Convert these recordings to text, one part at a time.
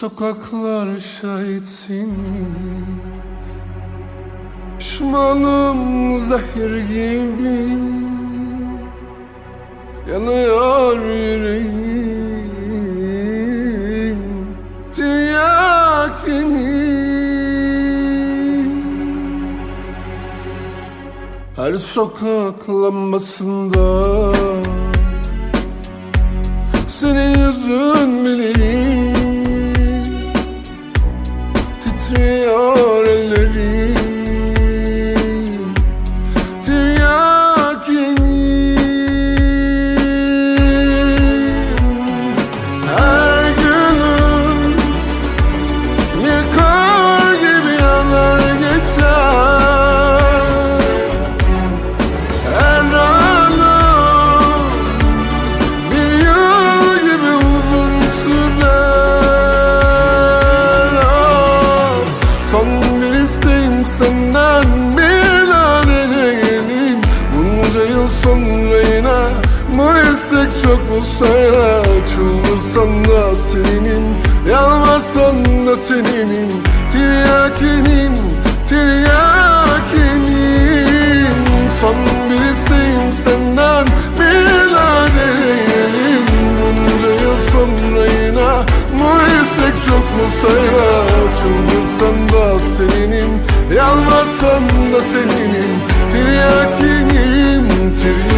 Sokaklar şahitsin. Pişmanım zehir gibi. Yanıyor yüreğim Tiryakini. Her sokak lambasında Senin yüzün bilirim Çıldırsan da seninim Yalvarsan da seninim Tiryakinim, tiryakinim Son bir isteğim senden deneyelim Bunca yıl sonra yine bu istek çok mu sayar Çıldırsan da seninim Yalvarsan da seninim Tiryakinim, tiryakinim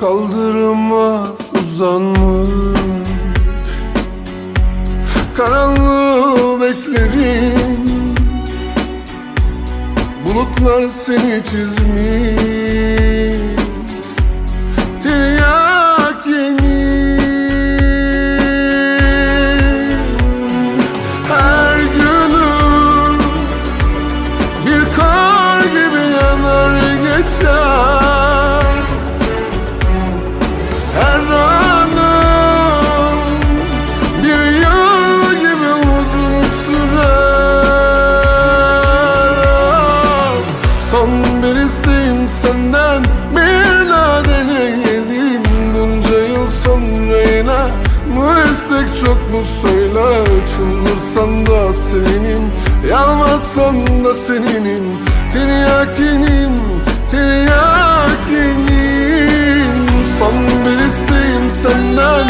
Kaldırıma uzanmış? Karanlığı beklerim. Bulutlar seni çizmiş. Tiryak yemin Her günüm Bir kar gibi yanar geçer bir yıl gibi uzun sürer. Son bir isteğim senden bir deneyelim Bunca yıl sonra yine istek çok mu söyler? Çıldırsan da seninim Yalvarsan da seninim. Tiryakinim, tiryakinim senden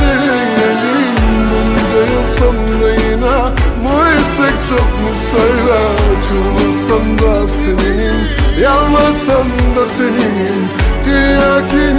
deneyelim Bunca yıl sonra yine bu istek çok mu söyler Çıldırsan da seninim Yalvarsan da Tiryakinim, tiryakinim